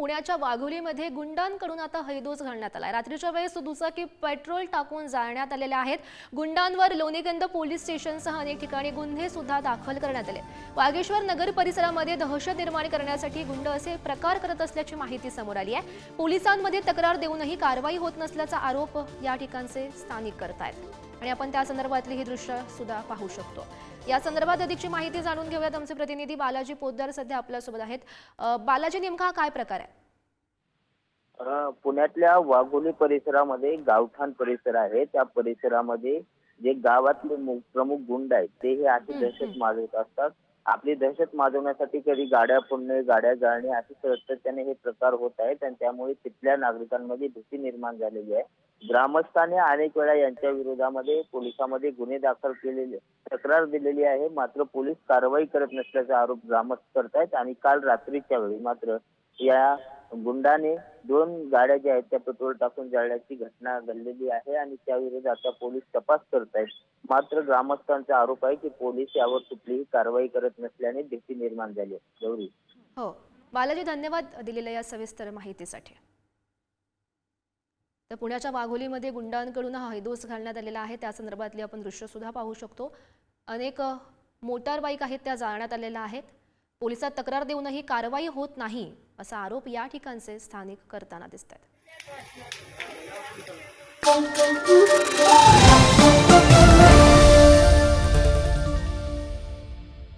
पुण्याच्या वाघोलीमध्ये गुंडांकडून आता हैदोस घालण्यात आला रात्रीच्या वेळेस दुचाकी पेट्रोल टाकून जाळण्यात आलेल्या आहेत. गुंडांवर लोणीगंध पोलीस स्टेशनसह अनेक ठिकाणी गुन्हे सुद्धा दाखल करण्यात आले. वागेश्वर नगर परिसरामध्ये दहशत निर्माण करण्यासाठी गुंड असे प्रकार करत असल्याची माहिती समोर आली आहे. पोलिसांमध्ये तक्रार देऊनही कारवाई होत नसल्याचा आरोप या ठिकाणचे स्थानिक करतायत. आणि आपण त्या संदर्भातली ही दृश्य सुद्धा पाहू शकतो. या संदर्भात अधिकची माहिती जाणून घेऊयात आमचे प्रतिनिधी बालाजी पोद्दार सध्या आपल्यासोबत आहेत. बालाजी नेमका काय प्रकार आहे? पुण्यातल्या वाघोली परिसरामध्ये गावठाण परिसर आहे. त्या परिसरामध्ये जे गावातले प्रमुख गुंड आहेत ते हे अशी हम्म, दहशत. माजवत असतात. आपली दहशत माजवण्यासाठी कधी गाड्या फोडणे गाड्या जाळणे असे सातत्याने हे प्रकार होत आहेत आणि त्यामुळे तिथल्या नागरिकांमध्ये भीती निर्माण झालेली आहे. ग्रामस्थांनी अनेक वेळा यांच्या विरोधामध्ये पोलिसांमध्ये गुन्हे दाखल केलेले तक्रार दिलेली आहे. मात्र पोलीस कारवाई करत नसल्याचा आरोप ग्रामस्थ करतायत आणि काल रात्रीच्या वेळी मात्र या गुंडाने दोन गाड्या ज्या आहेत त्या पेट्रोल टाकून जाळल्याची घटना घडलेली आहे आणि त्याविरोधात आता पोलीस तपास करतायत. मात्र ग्रामस्थांचा आरोप आहे की पोलीस यावर कुठलीही कारवाई करत नसल्याने भीती निर्माण झाली आहे. गौरी. हो. बालाजी धन्यवाद दिलेल्या या सविस्तर माहितीसाठी. तर पुण्याच्या वाघोलीमध्ये गुंडांकडून हा हैदोस घालण्यात आलेला आहे. त्या संदर्भातली आपण दृश्य सुद्धा पाहू शकतो. अनेक मोटार बाईक आहेत त्या जाळण्यात आलेल्या आहेत. पोलिसात तक्रार देऊनही कारवाई होत नाही. असा आरोप या ठिकाणचे स्थानिक करताना दिसत आहेत.